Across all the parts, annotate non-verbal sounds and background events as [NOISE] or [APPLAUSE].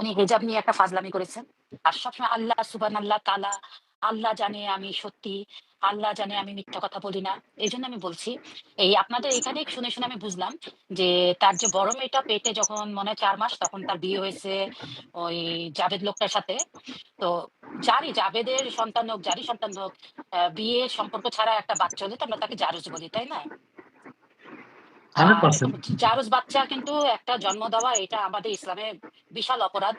উনি হেজাব নিয়ে একটা ফাজলামি করেছেন। আর সবসময় আল্লাহ সুবান আল্লাহ তালা আল্লাহ জানে আমি সত্যি, আল্লাহ জানে আমি মিথ্যা কথা বলি না। এই জন্য আমি বলছি, এই আপনাদের এখানে শুনে শুনে আমি বুঝলাম যে তার যে বড় মেয়েটা পেটে যখন মনে চার মাস তখন তার বিয়ে হয়েছে ওই জাভেদ লোকটার সাথে। তো যারই জাভেদের সন্তান হোক, যারই সন্তান হোক বিয়ের সম্পর্ক ছাড়া একটা বাচ্চা হলে তো আমরা তাকে জারুজ বলি, তাই না? জারজ বাচ্চা কিন্তু একটা জন্ম দেওয়া এটা আমাদের ইসলামে বিশাল অপরাধ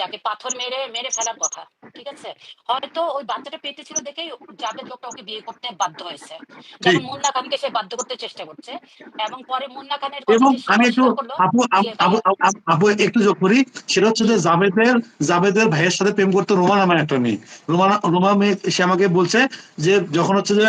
যাকে পাথর মেরে মেরে ফেলার কথা ঠিক আছে? হয়তো ওই বাচ্চাটা পেটে ছিল দেখেই জাভেদ লোকটা ওকে বিয়ে করতে বাধ্য হয়েছে। যেমন মুন্না খানকে সে বাধ্য করতে চেষ্টা করছে এবং পরে মুন্না খানের এবং আমি একটু আপু আপু একটু যোগ করি সেটা হচ্ছে যে জাভেদের জাভেদের ভাইয়ের সাথে প্রেম করতো রোমা নামের একটা মেয়ে। রোমা রোমা মেয়ে সে আমাকে বলছে যে যখন হচ্ছে যে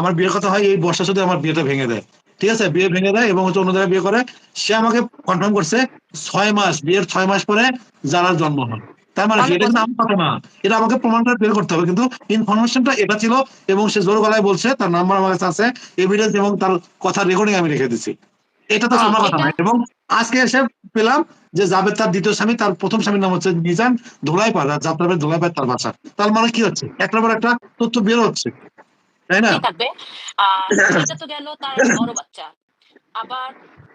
আমার বিয়ের কথা হয় এই বর্ষার সাথে আমার বিয়েটা ভেঙে দেয়। ঠিক আছে বিয়ে ভেঙে দেয় এবং হচ্ছে অন্য জায়গায় বিয়ে করে সে আমাকে কনফার্ম করছে ছয় মাস বিয়ের ছয় মাস পরে যারার জন্ম হয়। তার মানে এটা কিন্তু আমার কথা না। এটা আমাকে প্রমাণ করে বের করতে হবে কিন্তু ইনফরমেশনটা এটা ছিল এবং সে জোর গলায় বলছে তার নাম্বার আমার কাছে আছে এভিডেন্স এবং তার কথা রেকর্ডিং আমি রেখে দিচ্ছি এটা তো আমার কথা না এবং আজকে এসে পেলাম যে জাবেদ তার দ্বিতীয় স্বামী তার প্রথম স্বামীর নাম হচ্ছে নিজান ধোলাই পাড় আর যাত্রাবের ধোলাই পাড় তার বাচ্চা তার মানে কি হচ্ছে? একটার পর একটা তথ্য বের হচ্ছে। তাই না? থাকবে। আর [COUGHS] এটা তো গেল তার বড় বাচ্চা। আবার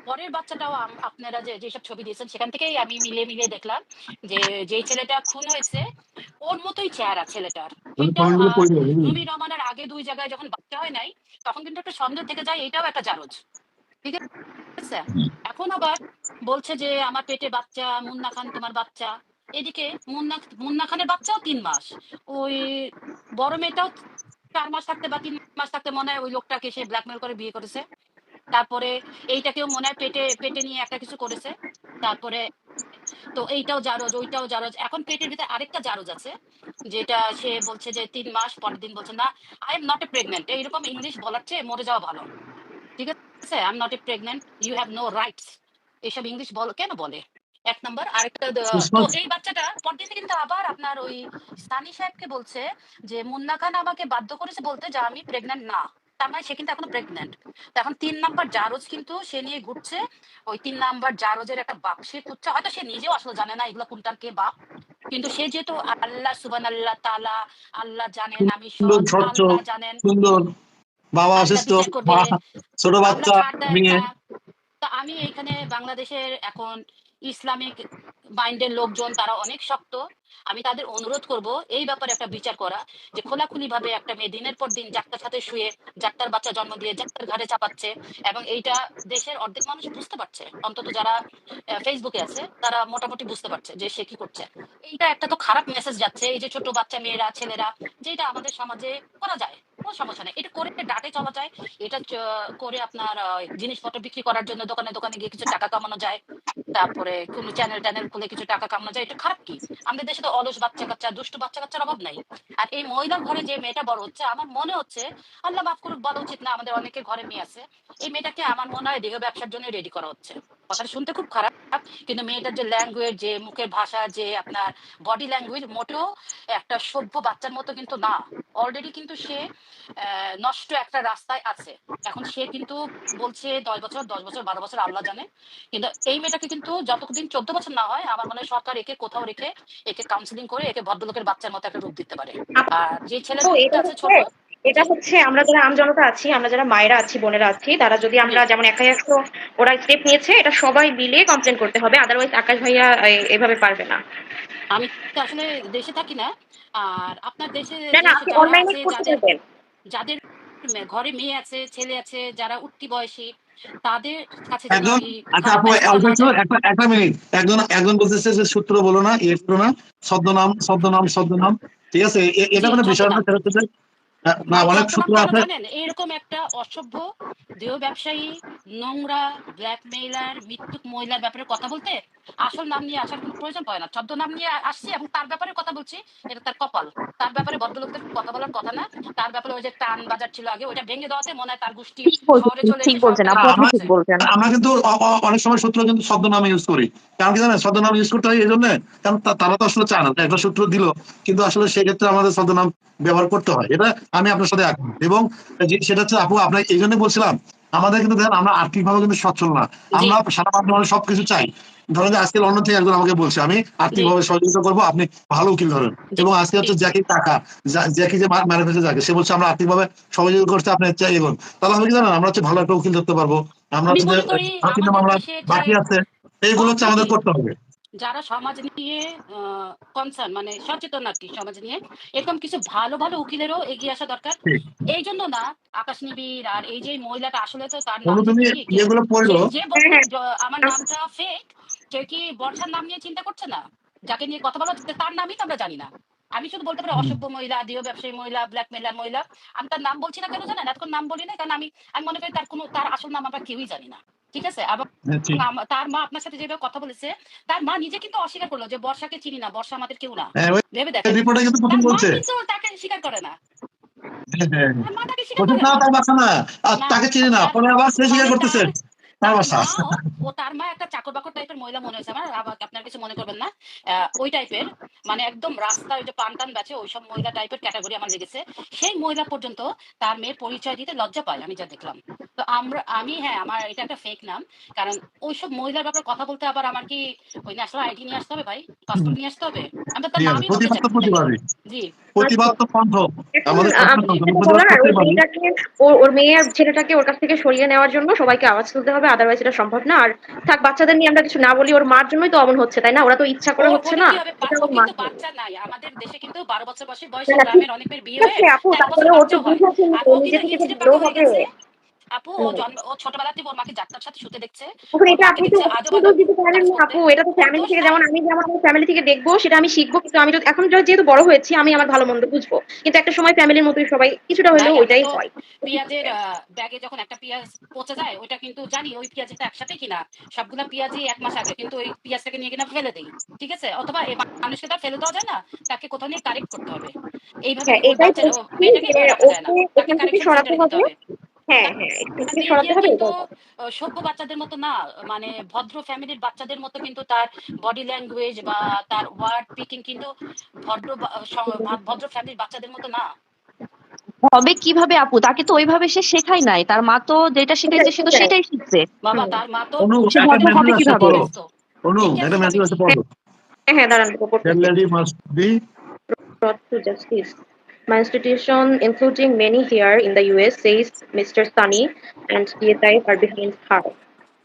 পরের বাচ্চাটাও আপনারা যে যেসব ছবি দিয়েছেন সেখান থেকেই আমি মিলিয়ে মিলিয়ে দেখলাম যে যেই ছেলেটা খুন হয়েছে ওর মতোই চেহারা ছেলেটার। পড়ে রুমি রহমানের আগে দুই জায়গায় যখন বাচ্চা হয় নাই তখন কিন্তু একটা সন্দেহ থেকে যায় এটাও একটা জারজ ঠিক আছে? এখন আবার বলছে যে আমার পেটে বাচ্চা মুন্না খান তোমার বাচ্চা। এদিকে মুন্না মুন্না খানের বাচ্চাও তিন মাস। ওই বড় মেয়েটাও চার মাস থাকতে বা তিন মাস থাকতে মনে হয় ওই লোকটাকে সে ব্ল্যাকমেল করে বিয়ে করেছে। তারপরে এইটাকেও মনে হয় পেটে পেটে নিয়ে একটা কিছু করেছে। তারপরে তো এইটাও জারজ, ওইটাও জারজ। এখন পেটের ভিতরে আরেকটা জারজ আছে, যেটা সে বলছে যে তিন মাস, পরের দিন বলছে, না I am not a pregnant এইরকম ইংলিশ বলার চেয়ে মরে যাওয়া ভালো। ঠিক আছে? I am not a pregnant you have no rights এসব ইংলিশ বল, কেন বলে? এক নম্বর। আরেকটা তো এই বাচ্চাটা পরদিন কিন্তু আবার আপনার ওই সানি সাহেবকে বলছে যে মুন্না খান আমাকে বাধ্য করেছে বলতে যে আমি প্রেগনেন্ট না। তার মানে সে কিন্তু এখনও প্রেগনেন্ট এখন তিন নাম্বার জারজ কিন্তু সে নিয়ে ঘুরছে। ওই তিন নাম্বার জারজের একটা বাপ সে খুঁজছে। হয়তো সে নিজেও আসলে জানে না এগুলো কোনটার কে বাপ। কিন্তু সে যেহেতু আল্লাহ সুবান আল্লাহ তালা আল্লাহ জানেন আমি আল্লাহ জানেন। বাবা অসুস্থ ছোট বাচ্চা আমি এখানে বাংলাদেশের এখন ইসলামিক মাইন্ডের লোকজন, তারা অনেক শক্ত। আমি তাদের অনুরোধ করব এই ব্যাপারে একটা বিচার করা, যে খোলাখুলি ভাবে একটা মেয়ে দিনের পর দিন যাত্রার সাথে শুয়ে যাত্রার বাচ্চা জন্ম দিয়ে যাত্রার ঘাড়ে চাপাচ্ছে এবং এইটা দেশের অর্ধেক মানুষ বুঝতে পারছে। অন্তত যারা ফেসবুকে আছে, তারা মোটামুটি বুঝতে পারছে যে সে কি করছে। এইটা একটা তো খারাপ মেসেজ যাচ্ছে, এই যে ছোট বাচ্চা মেয়েরা, ছেলেরা, যেটা আমাদের সমাজে করা যায়। কোনো সমস্যা নেই। এটা করে ডাটে চলা যায়। এটা করে আপনার জিনিসপত্র বিক্রি করার জন্য দোকানে দোকানে গিয়ে কিছু টাকা কামানো যায়। তারপরে কোনো চ্যানেল ট্যানেল খুলে কিছু টাকা কামানো যায়। এটা খারাপ কি? আমাদের দেশে তো অলস বাচ্চা কাচ্চা বাচ্চা কাচ্চার অভাব নাই। আর এই মহিলার ঘরে যে মেয়েটা বড় হচ্ছে, আমার মনে হচ্ছে, আল্লাহ মাফ করুক, বলা উচিত না, আমাদের অনেকের ঘরে মেয়ে আছে। এই মেয়েটাকে আমার মনে হয় দেহ ব্যবসার জন্য রেডি করা হচ্ছে। কথাটা শুনতে খুব খারাপ, কিন্তু মেয়েটার যে ল্যাঙ্গুয়েজ যে মুখের ভাষা, যে আপনার বডি ল্যাঙ্গুয়েজ মোটেও একটা সভ্য বাচ্চার মতো কিন্তু না। অলরেডি কিন্তু সে নষ্ট একটা রাস্তায় আছে। এখন সে কিন্তু বলছে দশ বছর দশ বছর বারো বছর আল্লাহ জানে। কিন্তু এই মেয়েটাকে কিন্তু যতদিন চোদ্দ বছর না হয় আমার মনে হয় সরকার একে কোথাও রেখে একে কাউন্সিলিং করে একে ভদ্রলোকের বাচ্চার মতো একটা রূপ দিতে পারে। আর যে এটা আছে ছোট এটা হচ্ছে আমরা যারা আমজনতা আছি আমরা যারা মায়েরা আছি বোনেরা আছি তারা যদি আমরা যেমন একাই একশো ওরা স্টেপ নিয়েছে এটা সবাই মিলে কমপ্লেন করতে হবে আদারওয়াইজ আকাশ ভাইয়া এভাবে পারবে না। আমি তো আসলে দেশে থাকি না আর আপনার দেশে অনলাইনে করতে যাদের ঘরে মেয়ে আছে ছেলে আছে যারা উঠতি বয়সী তাদের কাছে আচ্ছা একটু মিনিট। একজন একজন বলতেছে যে সূত্র বলো না এর করো না। ছদ্মনাম ছদ্মনাম ছদ্মনাম। ঠিক আছে? এটা মানে কোনো বিষয় না সেটা হচ্ছে না অনেক সূত্র আছে। এরকম একটা অসভ্য দেহ ব্যবসায়ী নোংরা ব্ল্যাকমেইলার মৃত্যুক মহিলার ব্যাপারে কথা বলতে আসল নাম নিয়ে আসার কোনো প্রয়োজন পড়ে না। ছদ্ম নাম নিয়ে আসছি এবং তার ব্যাপারে কথা বলছি এটা তার কপাল। তার ব্যাপারে ভদ্রলোকদের কথা বলার কথা না। তার ব্যাপারে ওই যে টান বাজার ছিল আগে ওইটা ভেঙে দেওয়াতে মনে হয় তার গোষ্ঠী ঠিক বলছেন শহরে চলে ঠিক বলছেন আপনি ঠিক বলছেন। আমরা কিন্তু অনেক সময় সূত্র কিন্তু ছদ্মনাম ইউজ করি। কারণ কি জানেন ছদ্মনাম ইউজ করতে হয় এই জন্য কারণ তারা তো আসলে চায় না একটা সূত্র দিল। কিন্তু আসলে সেক্ষেত্রে আমাদের ছদ্মনাম ব্যবহার করতে হয়। এটা আমি আপনার সাথে একমত। এবং সেটা হচ্ছে আপু আপনার এই জন্য বলছিলাম আমাদের কিন্তু দেখেন আমরা আর্থিক ভাবে কিন্তু সচ্ছল না। আমরা সারা বাংলা সবকিছু চাই। ধরেন যে আজকে লন্ডন থেকে একজন আমাকে বলছে আমি আর্থিকভাবে সহযোগিতা করব আপনি ভালো উকিল ধরেন। এবং আজকে হচ্ছে জ্যাকি টাকা যা- জ্যাকি যে ফেলছে যাকে সে বলছে আমরা আর্থিকভাবে সহযোগিতা করতে আপনি চাই এগোন। তাহলে হবে কি জানেন আমরা হচ্ছে ভালো একটা উকিল ধরতে পারব। আমরা হচ্ছে বাকি আছে এইগুলো হচ্ছে আমাদের করতে হবে। যারা সমাজ নিয়ে কনসার্ন মানে সচেতন আর কি সমাজ নিয়ে এরকম কিছু ভালো ভালো উকিলেরও এগিয়ে আসা দরকার। এই জন্য না আকাশ নিবিড় আর এই যে মহিলাটা আসলে তো তার নাম আমার নামটা ফেক সে কি বর্ষার নাম নিয়ে চিন্তা করছে না? যাকে নিয়ে কথা বলা তার নামই তো আমরা জানি না। আমি শুধু বলতে পারি অসভ্য মহিলা দেহ ব্যবসায়ী মহিলা ব্ল্যাক মেলার মহিলা আমি তার নাম বলছি না কেন জানেন? এতক্ষণ নাম বলি না কারণ আমি আমি মনে করি তার কোনো তার আসল নাম আমরা কেউই জানি না। ঠিক আছে? আবার হ্যাঁ, তার মা আপনার সাথে যেভাবে কথা বলেছে তার মা নিজে কিন্তু অস্বীকার করল যে বর্ষাকে চিনি না বর্ষা আমাদের কেউ না। হ্যাঁ, ভেবে দেখেন। তাকে স্বীকার করে না। তাকে চিনি পরে আবার স্বীকার করতেছে। ও তার মা একটা চাকর বাকর টাইপের মহিলা মনে হয়েছে আমার। আপনার কিছু মনে করবেন না। ওই টাইপের মানে একদম রাস্তা ওই যে পান টান বেচে ওইসব মহিলা টাইপের ক্যাটাগরি আমার লেগেছে। সেই মহিলা পর্যন্ত তার মেয়ের পরিচয় দিতে লজ্জা পায় আমি যা দেখলাম। তো আমরা আমি হ্যাঁ আমার এটা একটা ফেক নাম। কারণ ওইসব মহিলার ব্যাপারে কথা বলতে আবার আমার কি ওই ন্যাশনাল আইডি নিয়ে আসতে হবে ভাই? পাসপোর্ট নিয়ে আসতে হবে? আমি তো তার নামই বলতে চাই। জি। ওর- মেয়ে ছেলেটাকে ওর কাছ থেকে সরিয়ে নেওয়ার জন্য সবাইকে আওয়াজ তুলতে হবে আদারওয়াইজ এটা সম্ভব না। আর থাক বাচ্চাদের নিয়ে আমরা কিছু না বলি ওর মার জন্যই তো অমন হচ্ছে তাই না? ওরা তো ইচ্ছা করে হচ্ছে না। বাচ্চা নাই। আমাদের দেশে কিন্তু বারো বছর বয়সী বয়সে না, গ্রামের অনেক বিয়ে হয়ে আছে আপু হয় ও হয়ে। জন্ম ও ছোটবেলাতে ওর মাকে যাত্রার সাথে শুতে দেখছে। এটা আপনি তো দোষ দিতে পারেন না আপু এটা তো ফ্যামিলি থেকে যেমন আমি যেমন আমার ফ্যামিলি থেকে দেখব সেটা আমি শিখব কিন্তু আমি এখন যেহেতু বড় হয়েছি আমি আমার ভালো মন্দ বুঝব। কিন্তু একটা সময় ফ্যামিলির মতোই সবাই কিছুটা হলেও ওইটাই হয়। পেঁয়াজের ব্যাগে যখন একটা পেঁয়াজ পচে যায় ওইটা কিন্তু জানি ওই পেঁয়াজটা একসাথে কিনা। সবগুলা পেঁয়াজই এক মাস আগে কিন্তু ওই পেঁয়াজটাকে নিয়ে কিনা ফেলে দেই ঠিক আছে? অথবা মানুষকে তো ফেলে দেওয়া যায় না তাকে কোথাও নিয়ে কারেক্ট করতে হবে। এইভাবে হ্যাঁ এটাই সরাতে হবে। হ্যাঁ হ্যাঁ হবে কিন্তু সভ্য বাচ্চাদের মতো না মানে ভদ্র ফ্যামিলির বাচ্চাদের মতো কিন্তু তার বডি ল্যাঙ্গুয়েজ বা তার ওয়ার্ড পিকিং কিন্তু ভদ্র ভদ্র ফ্যামিলির বাচ্চাদের মতো না। হবে কীভাবে আপু? তাকে তো ওইভাবে সে শেখাই নাই। তার মা তো যেটা শিখাইছে সে তো সেটাই। সেটাই শিখছে। বাবা তার মা তো সে ভদ্র হবে কীভাবে? অনু ঠিক আছে, আছে পড়ো। হ্যাঁ হ্যাঁ দাঁড়ান lady must be brought to justice. My institution, including many here in the US, says Mr. Sunny and DSI are behind her.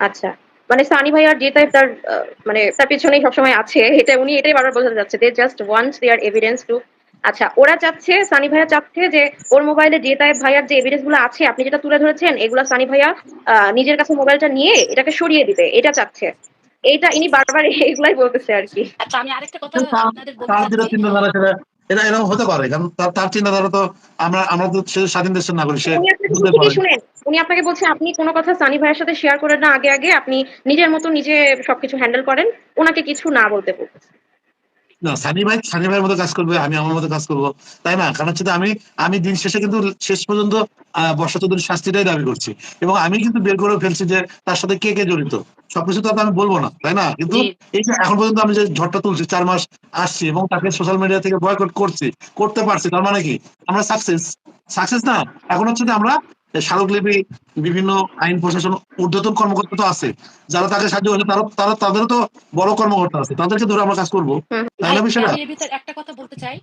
আচ্ছা। মানে সানি ভাই আর জিতাই তার আহ, মানে তার পিছনেই সবসময় আছে। এটা উনি এটাই বারবার বোঝাতে যাচ্ছে they just want their evidence to আচ্ছা ওরা চাচ্ছে সানি ভাইয়া চাচ্ছে যে ওর মোবাইলে জেতাই ভাইয়ার যে এভিডেন্সগুলো আছে আপনি যেটা তুলে ধরেছেন এগুলা সানি ভাইয়া আহ, নিজের কাছে মোবাইলটা নিয়ে এটাকে সরিয়ে দিতে এটা চাচ্ছে। এইটা ইনি বারবার এইগুলাই বলতেছে আর কি। আচ্ছা আমি আরেকটা কথা তার- আপনাদের বলতে এটা এরকম হতে পারে কারণ তার চিন্তাধারা তো আমরা আমরা তো সে স্বাধীন দেশের নাগরিক সে উনি আপনাকে বলছে আপনি কোনো কথা সানি ভাইয়ের সাথে শেয়ার করেন না আগে আগে আপনি নিজের মতো নিজে সবকিছু হ্যান্ডেল করেন ওনাকে কিছু না বলতে বলতেছে না সানি ভাই সানি ভাইয়ের মতো কাজ করবে আমি আমার মতো কাজ করব। তাই না? কারণ হচ্ছে আমি আমি দিন শেষে কিন্তু শেষ পর্যন্ত আহ, বর্ষা চৌধুরীর শাস্তিটাই দাবি করছি। এবং আমি কিন্তু বের করে ফেলছি যে তার সাথে কে কে জড়িত? সবকিছু তো আমি বলব না তাই না? কিন্তু এই যে এখন পর্যন্ত আমি যে ঝড়টা তুলছি চার মাস আসছি এবং তাকে সোশ্যাল মিডিয়া থেকে বয়কট করছি করতে পারছি তার মানে কি? আমরা সাকসেস সাকসেস না? এখন হচ্ছে যে আমরা স্মারকলিপি বিভিন্ন আইন প্রশাসন ঊর্ধ্বতন কর্মকর্তা তো আছে। যারা তাকে সাহায্য করছে তারা তারা তাদেরও তো বড় কর্মকর্তা আছে। তাদেরকে ধরে আমরা কাজ করব। তাই না বিষয়টা একটা কথা বলতে চাই।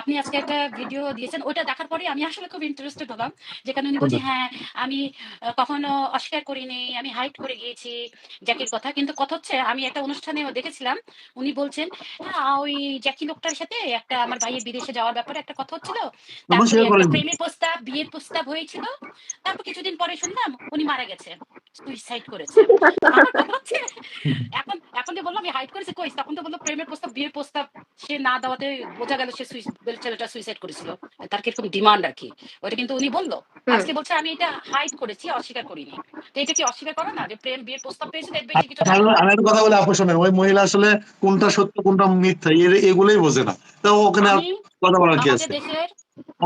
আপনি আজকে একটা ভিডিও দিয়েছেন ওটা দেখার পরে আমি আসলে খুব ইন্টারেস্টেড হলাম। যেখানে উনি হ্যাঁ আমি কখনো অস্বীকার করিনি আমি হাইট করে গিয়েছি জ্যাকির কথা। কিন্তু কথা হচ্ছে আমি একটা অনুষ্ঠানে দেখেছিলাম উনি বলছেন হ্যাঁ ওই জ্যাকি লোকটার সাথে একটা আমার ভাইয়ের বিদেশে যাওয়ার ব্যাপারে একটা কথা হচ্ছিল। প্রেমের প্রস্তাব বিয়ের প্রস্তাব হয়েছিল। তারপর কিছুদিন পরে শুনলাম উনি মারা গেছে। সুইসাইড করেছে। এখন এখন যে বললাম আমি করেছি কই? তখন তো বলল প্রেমের প্রস্তাব বিয়ের প্রস্তাব সে না দেওয়াতে বোঝা গেল সে ছেলেটা সুইসাইড করেছিল। তার কীরকম ডিমান্ড আর কি। ওটা কিন্তু উনি বলল। আজকে বলছে আমি এটা হাইট করেছি অস্বীকার করিনি। তো এটা কি অস্বীকার করে না? যে প্রেম বিয়ের প্রস্তাব পেয়েছে দেখবে কিছু আমি একটা কথা বলে আপু শোনেন ওই মহিলা আসলে কোনটা সত্য কোনটা মিথ্যা এগুলোই বোঝে না। তো ওখানে কথা বলার কি আমাদের আছে?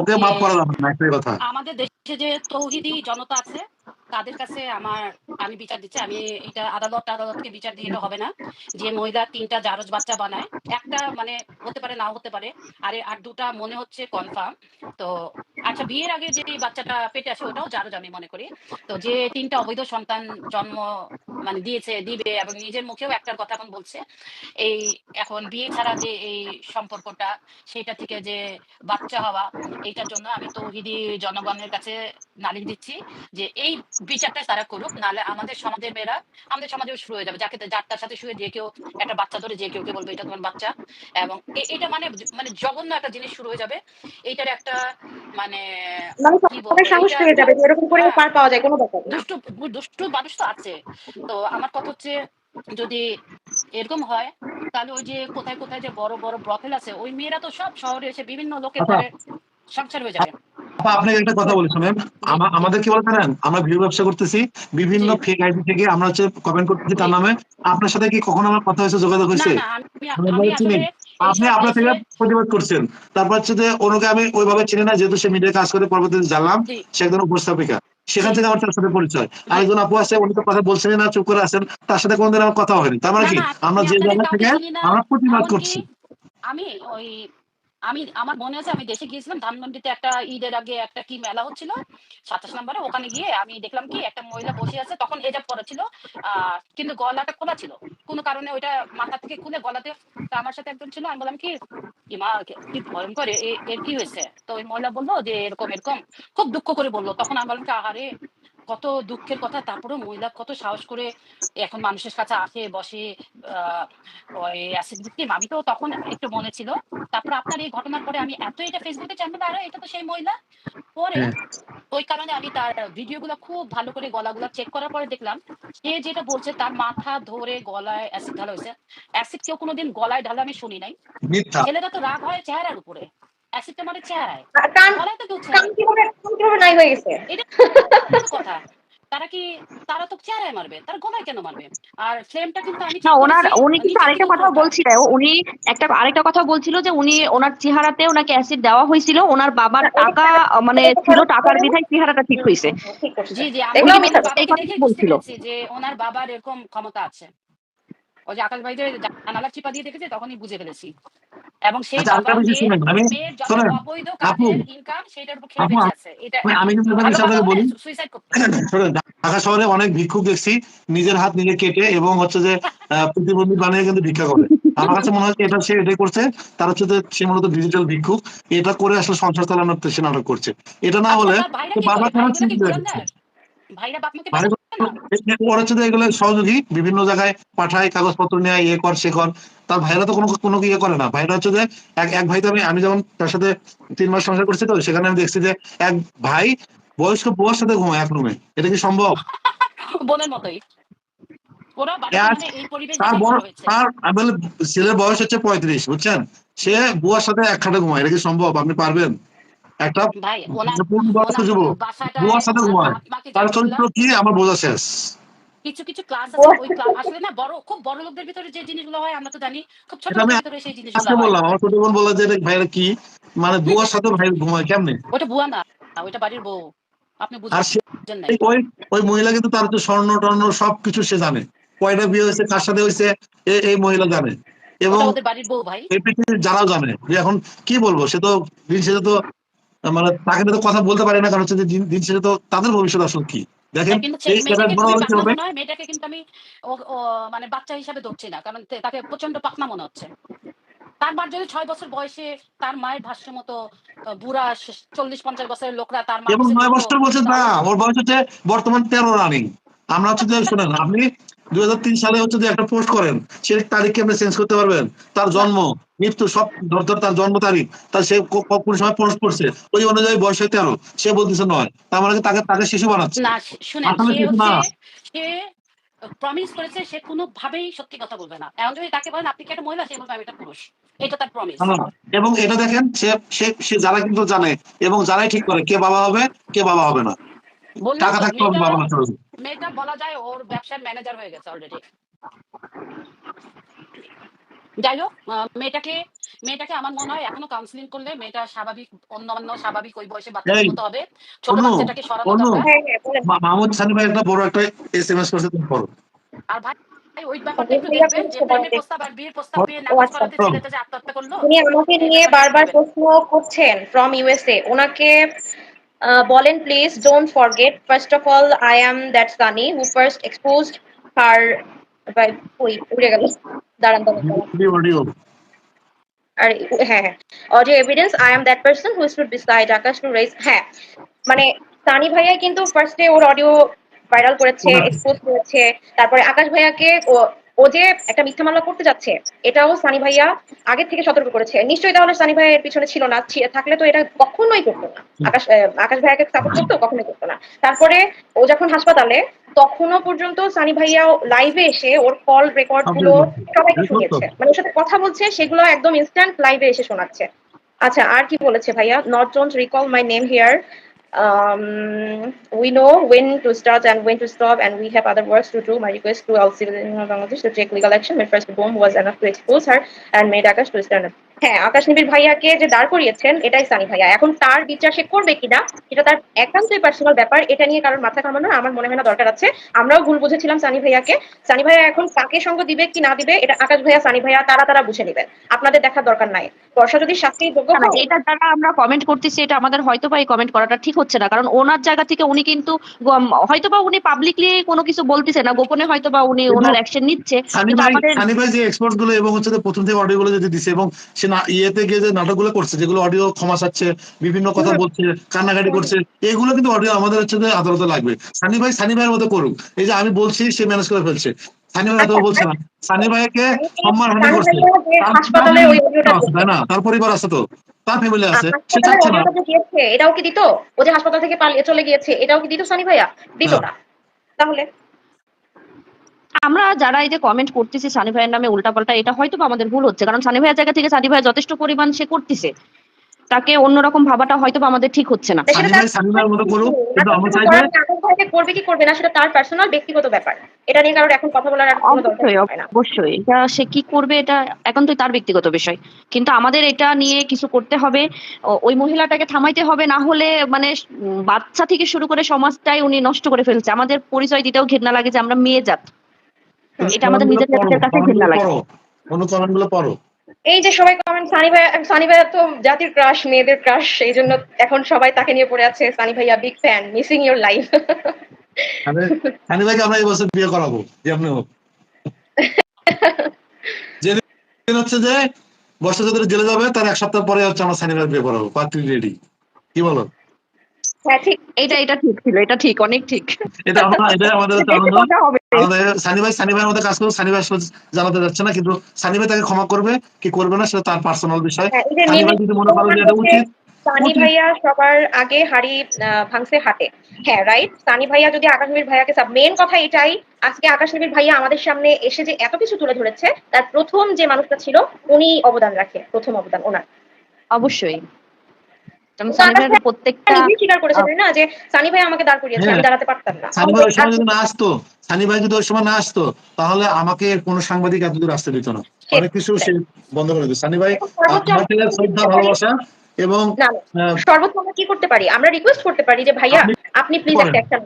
ওকে মাফ করা যাবে না একটাই কথা। আমাদের দেশে যে তৌহিদি জনতা আছে তাদের কাছে আমার, আমি বিচার দিচ্ছি। আমি এটা আদালত, আদালতকে বিচার দিয়ে হবে না যে মহিলা তিনটা জারজ বাচ্চা বানায়। একটা মানে হতে পারে, নাও হতে পারে। আরে, আর দুটা মনে হচ্ছে কনফার্ম তো আচ্ছা বিয়ের আগে যে বাচ্চাটা পেটে আসে ওটাও জারজ আমি মনে করি। তো যে তিনটা অবৈধ সন্তান জন্ম মানে দিয়েছে দিবে এবং নিজের মুখেও একটা কথা এখন বলছে। এই এখন বিয়ে ছাড়া যে এই সম্পর্কটা সেটা থেকে যে বাচ্চা হওয়া এইটার জন্য আমি তৌহিদি জনগণের কাছে নালিশ দিচ্ছি যে এই বিচারটা তারা করুক নাহলে আমাদের সমাজের মেয়েরা আমাদের সমাজেও শুরু হয়ে যাবে। যাকে যার তার সাথে শুয়ে যে কেউ একটা বাচ্চা ধরে যে কেউ কে বলবে এটা তোমার বাচ্চা। এবং এটা মানে মানে জঘন্য একটা জিনিস শুরু হয়ে যাবে। এইটার একটা মানে মানে হ্যাঁ। দুষ্টু মানুষ তো আছে। তো আমার কথা হচ্ছে যদি এরকম হয় তাহলে ওই যে কোথায় কোথায় যে বড় বড় ব্রথেল আছে ওই মেয়েরা তো সব শহরে এসে বিভিন্ন লোকের আচ্ছা। ঘরে সংসার হয়ে যাবে। আপা, আপনাকে একটা কথা বলি শুনেন আমাদের কি বলতে জানেন আমরা ভিডিও ব্যবসা করতেছি বিভিন্ন। ফেক আইডি থেকে আমরা হচ্ছে কমেন্ট করতেছি তার নামে। আপনার সাথে কি কখনো আমার কথা হয়েছে যোগাযোগ না হয়েছে আপনি আপনার থেকে প্রতিবাদ করছেন। তারপর হচ্ছে যে ওনাকে আমি ওইভাবে চিনি না যেহেতু সে মিডিয়ায় কাজ করে পরবর্তীতে জানলাম সে একজন উপস্থাপিকা। সেখান থেকে আমার তার সাথে পরিচয়। আরেকজন আপু আছে উনি তো কথা বলছেন না চুপ করে আছেন। তার সাথে কোনদিন আমার কথা হয়নি। তার মানে কি? আমরা যে জায়গা থেকে আমরা প্রতিবাদ করছি। আমি ওই আমি, আমার মনে আছে আমি দেশে গিয়েছিলাম, ধানমন্ডিতে একটা ঈদের আগে একটা কি মেলা হচ্ছিল, সাতাশ নম্বরে, ওখানে গিয়ে আমি দেখলাম কি একটা মহিলা বসে আছে, তখন হেজাব পরা ছিল কিন্তু গলাটা খোলা ছিল। কোনো কারণে ওইটা মাথা থেকে খুলে গলাতে আমার সাথে একজন ছিল, আমি বললাম কি ইমা কি ভয়ঙ্কর এর কি হয়েছে? তো ওই মহিলা বলল যে, এরকম এরকম। খুব দুঃখ করে বলল। তখন আমি বললাম আহারে কত দুঃখের কথা তারপরে মহিলা কত সাহস করে এখন মানুষের কাছে আসে বসে ওই অ্যাসিড ভিকটিম আমি তো তখন একটু মনে ছিল। তারপর আপনার এই ঘটনার পরে আমি এত এটা ফেসবুকে জানতে পারো এটা তো সেই মহিলা। পরে হ্যাঁ। ওই কারণে আমি তার ভিডিও ভিডিওগুলো খুব ভালো করে গলাগুলো চেক করার পরে দেখলাম সে যেটা বলছে তার মাথা ধরে গলায় অ্যাসিড ঢালা হয়েছে। অ্যাসিড কেউ কোনোদিন গলায় ঢালা আমি শুনি নাই। ছেলেরা তো রাগ হয় চেহারার উপরে। অ্যাসিডটা মানে আর তো কেউ কীভাবে নাই হয়ে গেছে? কোনো [LAUGHS] কথা। তারা কি তারা তো চেহারায় মারবে। তারা গলায় কেন মারবে? আর ফ্লেমটা কিন্তু আমি না ওনার উনি কিন্তু আরেকটা কথা বলছিল। উনি একটা আরেকটা কথা বলছিল যে উনি ওনার চেহারাতে ওনাকে অ্যাসিড দেওয়া হয়েছিল। ওনার বাবার টাকা মানে ছিল টাকার বিধায় চেহারাটা ঠিক হয়েছে। জি জি আমি দেখে বলছিল। বুঝতে পেরেছি যে ওনার বাবার এরকম ক্ষমতা আছে। ওই যে আকাশ ভাই জানালা চিপা দিয়ে দেখেছে তখনই বুঝে ফেলেছি। এবং সেই আচ্ছা, অবৈধ কাজের ইনকাম সেটার উপর আছে। এটা আমি- কিন্তু বলি। সুইসাইড করতে [COUGHS] ঢাকা শহরে অনেক ভিক্ষুক দেখছি নিজের হাত নিজে কেটে এবং হচ্ছে যে প্রতিবন্ধী বানিয়ে কিন্তু ভিক্ষা করে। আমার কাছে মনে হচ্ছে এটা সে এটাই করছে তার হচ্ছে যে সে মূলত ডিজিটাল ভিক্ষুক এটা করে আসলে সংসার চালানোর সে নাটক করছে। এটা না হলে আচ্ছা, তো বাবা? ভাইরা বাপ হচ্ছে এগুলো সহযোগী বিভিন্ন জায়গায় পাঠায় কাগজপত্র নিয়ে ইয়ে কর সে কর। তার ভাইরা তো কোনো কোনো ইয়ে করে না। ভাইরা হচ্ছে যে এক এক ভাই তো আমি আমি যেমন তার সাথে তিন মাস সংসার করছি তো সেখানে আমি দেখছি যে এক ভাই বয়স্ক বউয়ের সাথে ঘুমায় এক রুমে এটা কি সম্ভব? বোনের মতোই। মানে ছেলের বয়স হচ্ছে পঁয়ত্রিশ বুঝছেন? সে বুয়ার সাথে এক খাটে ঘুমায় এটা কি সম্ভব? আপনি পারবেন? একটা সাথে ঘুমায়। তার চরিত্র কি? আমার বোঝা শেষ। কিছু কিছু ক্লাস আছে ওই ক্লাস [LAUGHS] আসলে না বড় খুব বড় লোকদের ভিতরে যে জিনিসগুলো হয় আমরা তো জানি খুব ছোট ভিতরে সেই জিনিসগুলো বললাম আমার ছোট বোন বলল যে কি? মানে বুয়ার সাথে ভাই ঘুমায় কেমনে? ওটা বুয়া না ওইটা বাড়ির বউ। আপনি বুঝছেন না ওই ওই মহিলা কিন্তু তার হচ্ছে স্বর্ণ টর্ণ সবকিছু সে জানে। কয়টা বিয়ে হয়েছে কার সাথে হয়েছে এই মহিলা জানে। এবং ওটা যারাও জানে। যে এখন কি বলব সে তো দিন শেষে তো মানে তাকে তো কথা বলতে পারে না কারণ হচ্ছে যে দিন- শেষে তো তাদের ভবিষ্যৎ আসলে কি? দেখেন মেয়েটাকে কিন্তু আমি মানে বাচ্চা হিসাবে ধরছি না কারণ তাকে প্রচণ্ড পাকনা মনে হচ্ছে। তার মার যদি ছয় বছর বয়সে তার মায়ের ভাষ্য মতো বুড়া চল্লিশ পঞ্চাশ বছরের লোকরা তার মা এবং নয় বছর বলছে না ওর বয়স হচ্ছে বর্তমান তেরো রানিং আমরা হচ্ছে যে শোনেন আপনি দুই হাজার তিন সালে হচ্ছে যে একটা পোস্ট করেন সে তারিখকে আপনি চেঞ্জ করতে পারবেন। তার জন্ম মৃত্যু সব ধর তার জন্ম তারিখ তার সে কোন সময় পোস্ট করছে ওই অনুযায়ী বয়স হয় তেরো সে বলতেছে নয় তার মানে তাকে তাকে শিশু বানাচ্ছে? সে প্রমিস করেছে সে কোনো ভাবেই সত্যি কথা বলবে না। এমন যদি তাকে বলেন আপনি কি একটা মহিলা? সে বলবে আমি একটা পুরুষ। এটা তার প্রমিস। এবং এটা দেখেন সে সে যারা কিন্তু জানে এবং যারাই ঠিক করে কে বাবা হবে কে বাবা হবে না। টাকা থাকতে হবে বাবা মেয়েটা- হতে হবে। মেয়েটা বলা যায় ওর ব্যবসার ম্যানেজার হয়ে গেছে অলরেডি যাই হোক মেয়েটাকে মেয়েটাকে আমার মনে হয় এখনও কাউন্সিলিং করলে মেয়েটা স্বাভাবিক অন্যান্য স্বাভাবিক ওই বয়সে বাচ্চা এই, হবে। ছোট বাচ্চাটাকে সরানো অনু। দরকার। হ্যাঁ হ্যাঁ বলেন মা- মাহমুদ সানি ভাই একটা বড় একটা এস করছে তুমি পড়ো। আর ভাই আচ্ছা, উনি আমাকে নিয়ে বারবার প্রশ্ন করছেন ফ্রম ইউএসএ ওনাকে আহ, বলেন please don't forget first of all I am that Sunny who first exposed her by ওই উড়ে গেল। দাঁড়ান দাঁড়ান দাঁড়ান। অডিও আর হ্যাঁ হ্যাঁ। Audio evidence I am that person who stood beside Akash to raise হ্যাঁ। মানে সানি ভাইয়া কিন্তু ফার্স্টে ওর অডিও ভাইরাল করেছে। এক্সপোজ করেছে। তারপরে আকাশ ভাইয়াকে ও যে একটা মিথ্যা মামলা করতে যাচ্ছে এটাও সানি ভাইয়া আগে থেকে সতর্ক করেছে। নিশ্চয়ই তাহলে সানি ভাইয়া এর পিছনে ছিল না থাকলে তো এটা কখনোই করতো না। আকাশ আকাশ ভাইয়াকে সাপোর্ট করতো কখনোই করতো না। তারপরে ও যখন হাসপাতালে তখনও পর্যন্ত সানি ভাইয়া লাইভে এসে ওর কল রেকর্ডগুলো সবাইকে শুনিয়েছে। মানে ওর সাথে কথা বলছে সেগুলো একদম ইনস্ট্যান্ট লাইভে এসে শোনাচ্ছে। আচ্ছা আর কি বলেছে ভাইয়া? Not don't recall my name here Um, we know when to start and when to stop, and we have other works to do. My request to all civil in Bangladesh to take legal action My First Bomb was enough to expose her and made Akash to stand up. হ্যাঁ আকাশ নিবিড় ভাইয়াকে যে দাঁড় করিয়েছেন এটাই সানি ভাইয়া। এখন তার বিচার সে করবে কিনা এটা তার একান্তই পার্সোনাল ব্যাপার এটা নিয়ে কারোর মাথা কামানোর আমার মনে হয় না দরকার আছে। আমরাও ভুল বুঝেছিলাম সানি ভাইয়াকে। সানি ভাইয়া এখন কাকে সঙ্গ দিবে কি না দিবে এটা আকাশ ভাইয়া সানি ভাইয়া তারা তারা বুঝে নেবেন। আপনাদের দেখার দরকার নাই। বর্ষা যদি শাস্তির যোগ্য হয় এটা যারা আমরা কমেন্ট করতেছি এটা আমাদের হয়তো বা এই কমেন্ট করাটা ঠিক হচ্ছে না। কারণ ওনার জায়গা থেকে উনি কিন্তু হয়তো বা উনি পাবলিকলি কোনো কিছু বলতেছে না গোপনে হয়তো বা উনি ওনার অ্যাকশন নিচ্ছে। সানি ভাই আমাদের সানি ভাই যে এক্সপোর্টগুলো এবং হচ্ছে প্রথম থেকে অডিও গুলো যদি দিছে এবং সে না ইয়েতে গিয়ে যে নাটকগুলো করছে যেগুলো অডিও ক্ষমা চাচ্ছে বিভিন্ন কথা বলছে কান্নাকাটি করছে এগুলো কিন্তু অডিও আমাদের হচ্ছে যে আদালতে লাগবে। সানি ভাই সানি ভাইয়ের মতো করুক। এই যে আমি বলছি সে ম্যানেজ করে ফেলছে। সানি ভাই হয়তো বলছে না। সানি ভাইকে সম্মান হানি করছে। তাই না? তার পরিবার আছে তো। তার ফ্যামিলি আছে। সে চাচ্ছে না। এটাও কি দিত? ও যে হাসপাতাল থেকে পালিয়ে চলে গিয়েছে এটাও কি দিত সানি ভাইয়া? দিত হ্যাঁ। না। তাহলে? আমরা যারা এই যে কমেন্ট করতেছি সানি ভাইয়ের নামে উল্টাপাল্টা এটা হয়তো বা আমাদের ভুল হচ্ছে। কারণ সানি ভাইয়ের জায়গা থেকে সানি ভাই যথেষ্ট পরিমাণ সে করতেছে। তাকে অন্যরকম ভাবাটা হয়তো আমাদের ঠিক হচ্ছে না। করবে কি করবে না সেটা তার পার্সোনাল ব্যক্তিগত ব্যাপার। এটা নিয়ে কারোর এখন কথা বলার কোনো দরকার অবশ্যই না। অবশ্যই। এটা সে কি করবে এটা একান্তই তার ব্যক্তিগত বিষয়। কিন্তু আমাদের এটা নিয়ে কিছু করতে হবে। ওই মহিলাটাকে থামাইতে হবে না হলে মানে বাচ্চা থেকে শুরু করে সমাজটাই উনি নষ্ট করে ফেলছে। আমাদের পরিচয় দিতেও ঘেন্না লাগে যে আমরা মেয়ে জাত। এটা আমাদের নিজেদের কাছে ঘেন্না লাগে কোনো গুলো পড়ো। এই যে সবাই কমেন্ট সানি ভাই সানি ভাইয়া তো জাতির ক্রাশ মেয়েদের ক্রাশ এই জন্য এখন সবাই তাকে নিয়ে পড়ে আছে। সানি ভাইয়া big fan missing your life Sunny ভাইকে আমরা এই বছর বিয়ে করাবো যেমনি হোক। যেদিন হচ্ছে যে বর্ষা যদি জেলে যাবে তার এক সপ্তাহ পরে হচ্ছে আমরা সানি ভাই বিয়ে করাবো পাত্রী রেডি কি বলো? হ্যাঁ ঠিক। এটা এটা ঠিক ছিল এটা ঠিক অনেক ঠিক। এটা আমরা এটা আমাদের হচ্ছে আনন্দ। মজা হবে। আমাদের সানি ভাই সানি ভাইয়ের মধ্যে কাজ করব সানি ভাই জানাতে যাচ্ছে না কিন্তু সানি ভাই তাকে ক্ষমা করবে কি করবে না সেটা তার পার্সোনাল বিষয়। হ্যাঁ, এই যে সানি ভাই যদি মনে করো এটা উচিত সানি ভাইয়া সবার আগে হাড়ি আহ, ভাঙছে হাটে হ্যাঁ রাইট সানি ভাইয়া যদি ভাইয়াকে সাব মেন কথা এটাই আজকে ভাইয়া আমাদের সামনে এসে যে এত কিছু তুলে ধরেছে তার প্রথম যে মানুষটা ছিল উনি অবদান রাখে প্রথম অবদান ওনার। অবশ্যই। যেমন সানি ভাইয়ের প্রত্যেকটা স্বীকার করেছে তাই না? যে সানি ভাই আমাকে দাঁড় করিয়েছে আমি হ্যাঁ। দাঁড়াতে পারতাম না। সানি ভাই ওই সময় যদি না আসতো সানি ভাই যদি ওই সময় না আসতো তাহলে আমাকে কোনো সাংবাদিক এত দূর আসতে দিত না। অনেক কিছু সে বন্ধ করে দিত। সানি ভাই শ্রদ্ধা ভালোবাসা এবং না সর্বোচ্চ আমরা কি করতে পারি? আমরা রিকোয়েস্ট করতে পারি যে ভাইয়া আপনি- প্লিজ একটা অ্যাকশন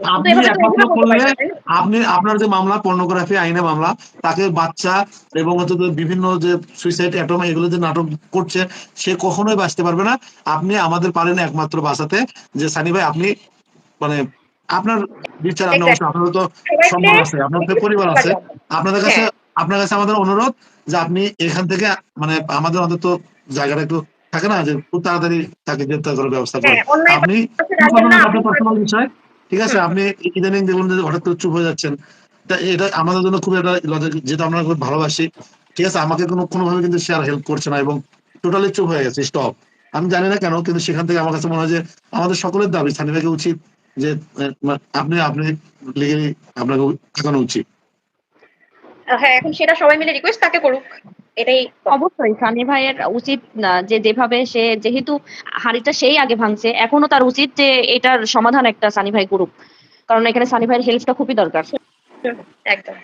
আপনি তো আপনার যে মামলা পর্নোগ্রাফি আইনে মামলা তাকে বাচ্চা এবং বিভিন্ন যে সুইসাইড অ্যাটম এগুলো যে নাটক করছে সে কখনোই বাঁচতে পারবে না। আপনি আমাদের পারেন একমাত্র বাঁচাতে। যে সানি ভাই আপনি মানে আপনার বিচার আপনি Exactly. অবশ্যই আপনাদের তো সম্মান আছে আপনাদের পরিবার আছে। আপনাদের কাছে হ্যাঁ। আপনার কাছে আমাদের অনুরোধ যে আপনি এখান থেকে মানে আমাদের অন্তত জায়গাটা একটু থাকে না যে খুব তাড়াতাড়ি তাকে গ্রেপ্তার করার ব্যবস্থা করেন হ্যাঁ, আপনি আপনার পার্সোনাল বিষয় ঠিক আছে আপনি ইদানিং দেখুন যে হঠাৎ করে চুপ হয়ে যাচ্ছেন। তা এটা আমাদের জন্য খুব একটা যেটা আমরা খুব ভালোবাসি। ঠিক আছে আমাকে কোনো কোনোভাবে কিন্তু সে আর হেল্প করছে না এবং টোটালি চুপ হয়ে গেছে স্টপ আমি জানি না কেন কিন্তু সেখান থেকে আমার কাছে মনে হয় যে আমাদের সকলের দাবি সানি ভাইকে উচিত যে আপনি আপনি লিগেলি আপনাকে থাকানো উচিত। হ্যাঁ এখন সেটা সবাই মিলে রিকোয়েস্ট তাকে করুক? এটাই অবশ্যই সানি ভাইয়ের উচিত না যে যেভাবে সে যেহেতু হাড়িটা সেই আগে ভাঙছে এখনও তার উচিত যে এটার সমাধান একটা সানি ভাই করুক। কারণ এখানে সানি ভাইয়ের হেল্পটা খুবই দরকার। একদম।